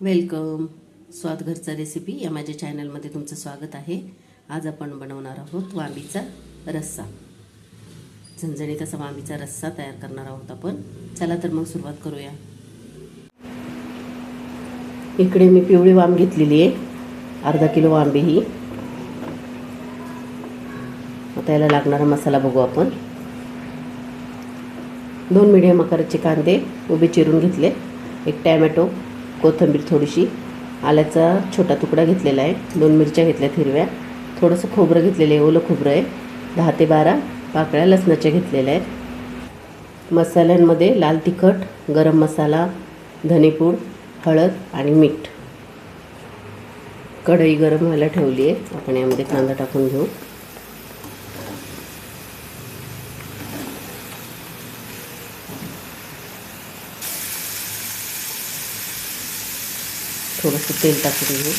Welcome. स्वाद घरचा recipe या माझ्या चॅनलमध्ये तुमचं स्वागत आहे. आज आपण बनवणार आहोत वांबीचा रस्सा. झणझणीत असा वांबीचा रस्सा तयार करणार आहोत आपण. चला तर मग सुरुवात करूया. इकडे मी पिवळी वांब घेतलेली आहे. अर्धा किलो वांबी ही. आता याला लागणारा मसाला बघू आपण. दोन मिडियम आकाराचे कांदे उभे चिरून घेतले. एक टॅमॅटो कोथिंबीर थोडीशी आल्याचा छोटा तुकडा घेतलेला आहे. दोन मिरच्या घेतल्यात हिरव्या. थोडंसं खोबरं घेतलेलं आहे ओलं खोबरं आहे. दहा ते बारा पाकळ्या लसणाच्या घेतलेल्या आहेत. मसाल्यांमध्ये लाल तिखट गरम मसाला धनेपूड हळद आणि मीठ. कढई गरम व्हायला ठेवली आहे. आपण यामध्ये कांदा टाकून घेऊ. थोडंसं तेल टाकून घेऊ.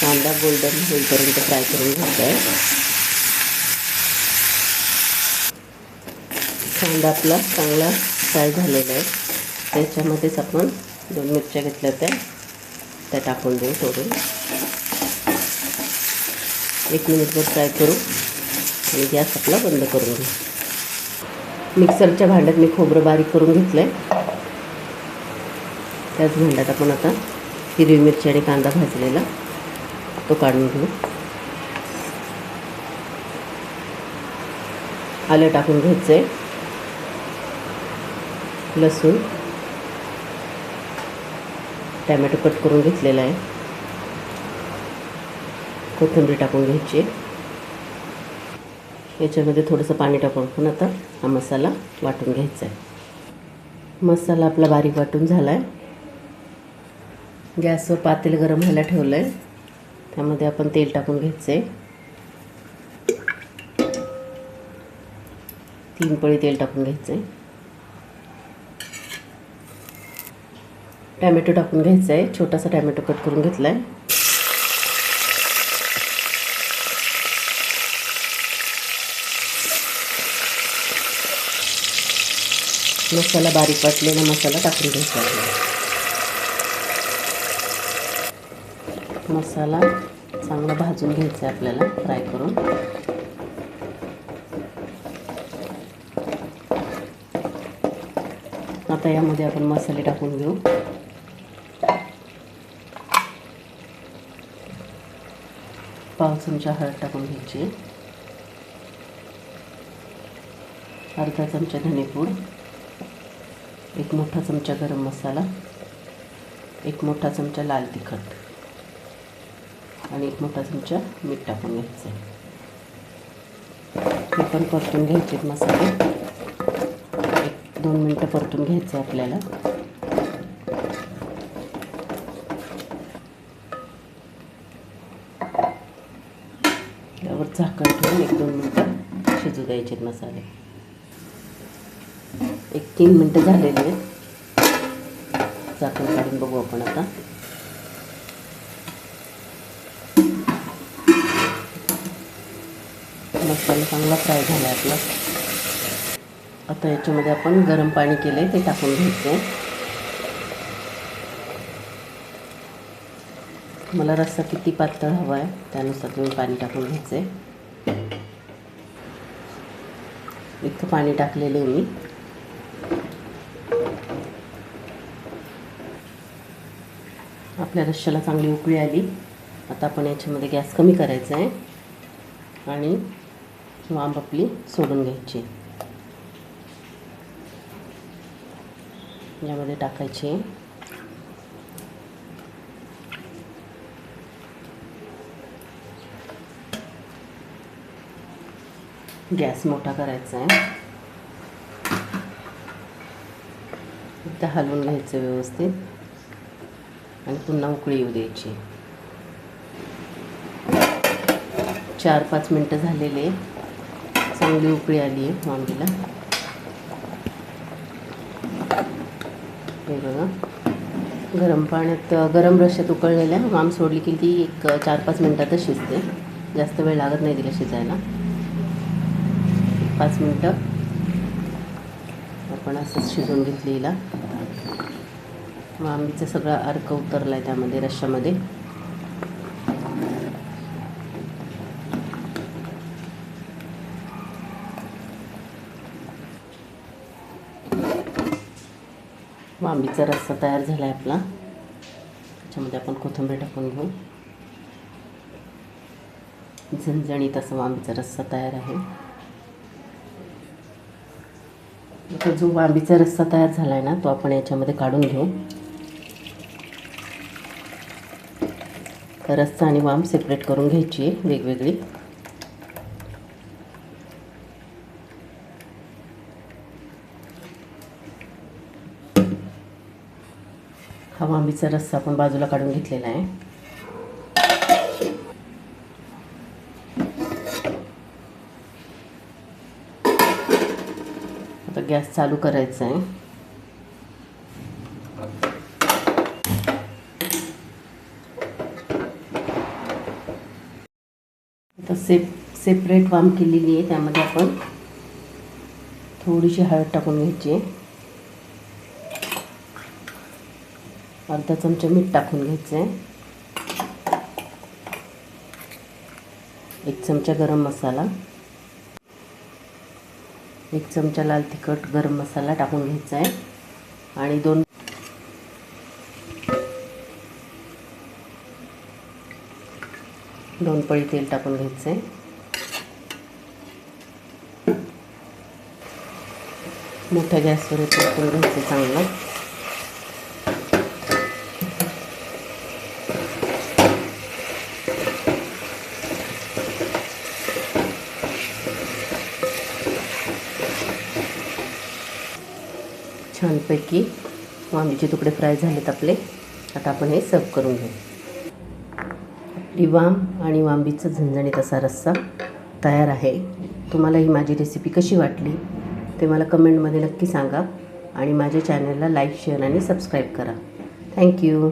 कांदा गोल्डन होईपर्यंत फ्राय करून घ्यायचा आहे. कांदा आपला चांगला फ्राय झालेला आहे. त्याच्यामध्येच आपण दोन मिरच्या घेतल्या त्या त्या टाकून देऊ तोडून एक मिनिटभर फ्राय करू आणि गॅस आपला बंद करून घेऊ. मिक्सरच्या भांड्यात मी खोबरं बारीक करून घेतलं आहे त्याच भांड्यात आपण आता हिरवी मिरची आणि कांदा भाजलेला तो काढून घेऊ. आलं टाकून घ्यायचं आहे लसूण. टॅमॅटो कट करून घेतलेला आहे. कोथिंबीर टाकून घ्यायची. याच्यामध्ये थोडंसं पाणी टाकून पण आता हा मसाला वाटून घ्यायचा आहे मसाला आपला बारीक वाटून झाला आहे गॅसवर पातेल गरम व्हायला ठेवलं आहे त्यामध्ये आपण तेल टाकून घ्यायचं आहे तीन पळी तेल टाकून घ्यायचं आहे टॅमॅटो टाकून घ्यायचा आहे छोटासा टॅमॅटो कट करून घेतला आहे मसाला बारीक वाटलेला मसाला टाकून घ्यायचा आहे. मसाला चांगला भाजून घ्यायचा आहे आपल्याला फ्राय करून. आता यामध्ये आपण मसाले टाकून घेऊ. पाव चमचा हळद टाकून घ्यायची. अर्धा चमचा धनेपूड. एक मोठा चमचा गरम मसाला. एक मोठा चमचा लाल तिखट. आणि एक मोठा चमचा मीठ टाकून घ्यायचं. आहे हे पण परतून घ्यायचे मसाले. एक दोन मिनटं परतून घ्यायचं आहे आपल्याला. त्यावर झाकण ठेवून एक दोन मिनटं शिजू द्यायचे मसाले. एक तीन मिनटं झालेली आहेत. झाकण काढून बघू आपण आता. मसाला चांगला फ्राय झाला आपला. आता याच्यामध्ये आपण गरम पाणी केलं आहे ते टाकून घ्यायचं. मला रस्सा किती पातळ हवा आहे त्यानुसार तुम्ही पाणी टाकून घ्यायचं आहे इतकं पाणी टाकलेलं आहे मी. आपल्या रश्श्याला चांगली उकळी आली. आता आपण याच्यामध्ये गॅस कमी करायचा आहे आणि वाम आपली सोडून घ्यायची. यामध्ये टाकायची. गॅस मोठा करायचा आहे एकदा हलवून घ्यायचं व्यवस्थित. आणि पुन्हा उकळी येऊ द्यायची. चार पाच मिनटं झालेले. चांगली उकळी आली आहे वांगीला हे बघा. गरम पाण्यात गरम रश्यात उकळलेल्या वाम सोडली की ती एक चार पाच मिनटातच शिजते. जास्त वेळ लागत नाही तिला शिजायला. पाच मिनटं आपण असंच शिजवून घेतली हिला. वांबीचा सगळं अर्क उतरला आहे त्यामध्ये रश्श्यामध्ये. आंबीचा रस्सा तयार झाला आहे आपला. त्याच्यामध्ये आपण कोथिंबीर टाकून घेऊ. झणझणीत असा वांबीचा रस्सा तयार आहे. आता जो बांबीचा रस्सा तयार झाला आहे ना तो आपण याच्यामध्ये काढून घेऊ. रस्सा आणि वाम सेपरेट करून घ्यायची आहे वेगवेगळी. हा वांबीचा रस्सा आपण बाजूला काढून घेतलेला आहे. आता गॅस चालू करायचा आहे. आता सेप सेपरेट वाम केलेली आहे त्यामध्ये आपण थोडीशी हळद टाकून घ्यायची आहे. अर्धा चमचा मीठ टाकून घ्यायचं आहे एक चमचा गरम मसाला. एक चमचा लाल तिखट गरम मसाला टाकून घ्यायचा आहे आणि दोन दोन पळी तेल टाकून घ्यायचं आहे मोठ्या गॅसवर टाकून घ्यायचं चांगलं. छानपैकी वांग्याचे तुकडे फ्राय झालेत आपले. आता आपण हे सर्व करून घेऊ. आपली वाम आणि वांबीचं झणझणीत असा रस्सा तयार आहे. तुम्हाला ही माझी रेसिपी कशी वाटली ते मला कमेंटमध्ये नक्की सांगा आणि माझ्या चॅनलला लाईक शेअर आणि सबस्क्राईब करा. Thank you